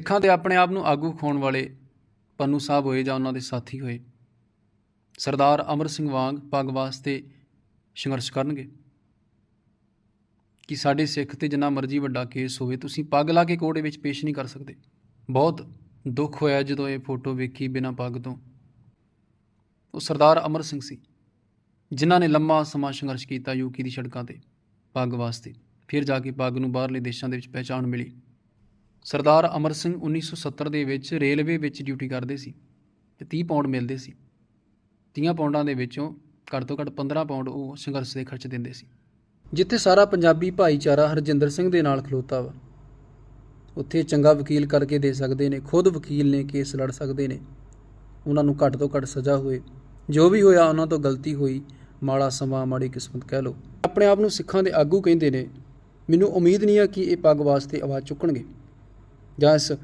ਸਿੱਖਾਂ ਦੇ ਆਪਣੇ ਆਪ ਨੂੰ ਆਗੂ ਖਾਉਣ ਵਾਲੇ ਪੰਨੂ ਸਾਹਿਬ ਹੋਏ ਜਾਂ ਉਹਨਾਂ ਦੇ ਸਾਥੀ ਹੋਏ, ਸਰਦਾਰ ਅਮਰ ਸਿੰਘ ਵਾਂਗ ਪੱਗ ਵਾਸਤੇ ਸੰਘਰਸ਼ ਕਰਨਗੇ। ਕਿ ਸਾਡੇ ਸਿੱਖ ਤੇ ਜਿੰਨਾ ਮਰਜ਼ੀ ਵੱਡਾ ਕੇਸ ਹੋਵੇ, ਤੁਸੀਂ ਪੱਗ ਲਾ ਕੇ ਕੋਰਟ ਵਿੱਚ ਪੇਸ਼ ਨਹੀਂ ਕਰ ਸਕਦੇ। ਬਹੁਤ ਦੁੱਖ ਹੋਇਆ ਜਦੋਂ ਇਹ ਫੋਟੋ ਵੇਖੀ ਬਿਨਾਂ ਪੱਗ ਤੋਂ। ਉਹ ਸਰਦਾਰ ਅਮਰ ਸਿੰਘ ਸੀ, ਜਿਨ੍ਹਾਂ ਨੇ ਲੰਮਾ ਸਮਾਂ ਸੰਘਰਸ਼ ਕੀਤਾ ਯੂਕੀ ਦੀ ਸੜਕਾਂ ਤੇ ਪੱਗ ਵਾਸਤੇ ਫਿਰ ਜਾ ਕੇ ਪੱਗ ਨੂੰ ਬਾਹਰਲੇ ਦੇਸ਼ਾਂ ਦੇ ਵਿੱਚ ਪਹਿਚਾਣ ਮਿਲੀ। ਸਰਦਾਰ ਅਮਰ ਸਿੰਘ 1970 ਦੇ ਵਿੱਚ ਰੇਲਵੇ ਵਿੱਚ ਡਿਊਟੀ ਕਰਦੇ ਸੀ ਤੇ 30 ਪਾਉਂਡ ਮਿਲਦੇ ਸੀ। 30 ਪਾਉਂਡਾਂ ਦੇ ਵਿੱਚੋਂ ਘੱਟ ਤੋਂ ਘੱਟ 15 ਪਾਉਂਡ ਉਹ ਸੰਘਰਸ਼ ਦੇ ਖਰਚ ਦਿੰਦੇ ਸੀ। ਜਿੱਥੇ ਸਾਰਾ ਪੰਜਾਬੀ ਭਾਈਚਾਰਾ ਹਰਜਿੰਦਰ ਸਿੰਘ ਦੇ ਨਾਲ ਖਲੋਤਾ ਵਾ, ਉੱਥੇ ਚੰਗਾ ਵਕੀਲ ਕਰਕੇ ਦੇ ਸਕਦੇ ਨੇ, ਖੁਦ ਵਕੀਲ ਨੇ ਕੇਸ ਲੜ ਸਕਦੇ ਨੇ, ਉਹਨਾਂ ਨੂੰ ਘੱਟ ਤੋਂ ਘੱਟ ਸਜ਼ਾ ਹੋਏ। ਜੋ ਵੀ ਹੋਇਆ, ਉਹਨਾਂ ਤੋਂ ਗਲਤੀ ਹੋਈ, ਮਾੜਾ ਸਮਾਂ, ਮਾੜੀ ਕਿਸਮਤ ਕਹਿ ਲਓ। ਆਪਣੇ ਆਪ ਨੂੰ ਸਿੱਖਾਂ ਦੇ ਆਗੂ ਕਹਿੰਦੇ ਨੇ, ਮੈਨੂੰ ਉਮੀਦ ਨਹੀਂ ਆ ਕਿ ਇਹ ਪੱਗ ਵਾਸਤੇ ਆਵਾਜ਼ ਚੁੱਕਣਗੇ। ਜਾਂ ਇਸ